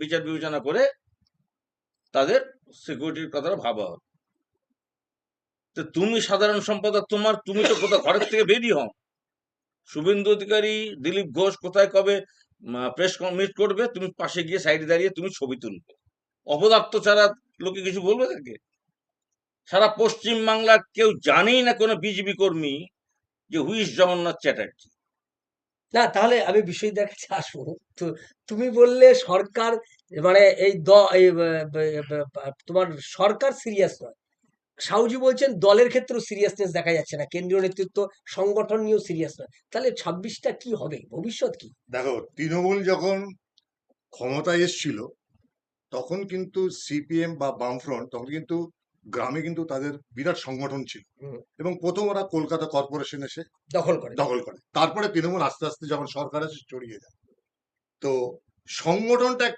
বিচার বিবেচনা করে তাদের সিকিউরিটির কথাটা ভাবা হবে। তো তুমি সাধারণ সম্পাদক, তোমার, তুমি তো কোথাও ঘরের থেকে বেরিয়ে হও। শুভেন্দু অধিকারী, দিলীপ ঘোষ কোথায় কবে প্রেস মিট করবে, তুমি পাশে গিয়ে সাইডে দাঁড়িয়ে তুমি ছবি তুলবে। অপদার্থ ছাড়া লোকে কিছু বলবে তাকে? সারা পশ্চিম বাংলার কেউ জানেই না কোনো বিজেপি কর্মী যে হুইস জগন্নাথ চ্যাটার্জি। না, তাহলে আমি বিষয়টার কাছে আসব। তো তুমি বললে সরকার মানে এই তোমার সরকার সিরিয়াস নয়। সাউজি বলছেন দলের ক্ষেত্রেও সিরিয়াসনেস দেখা যাচ্ছে না, কেন্দ্রীয় নেতৃত্ব সংগঠন নিয়েও সিরিয়াস নয়। তাহলে ছাব্বিশটা কি হবে? ভবিষ্যৎ কি? দেখো, তৃণমূল যখন ক্ষমতায় এসছিল, তখন কিন্তু সিপিএম বা বামফ্রন্ট, তখন কিন্তু গ্রামে কিন্তু তাদের বিরাট সংগঠন ছিল। এবং প্রথম ওরা কলকাতা কর্পোরেশন এসে দখল করে। দখল করে। তারপরে তৃণমূল আস্তে আস্তে যখন সরকার এসে ছড়িয়ে যায়। তো সংগঠনটা একটা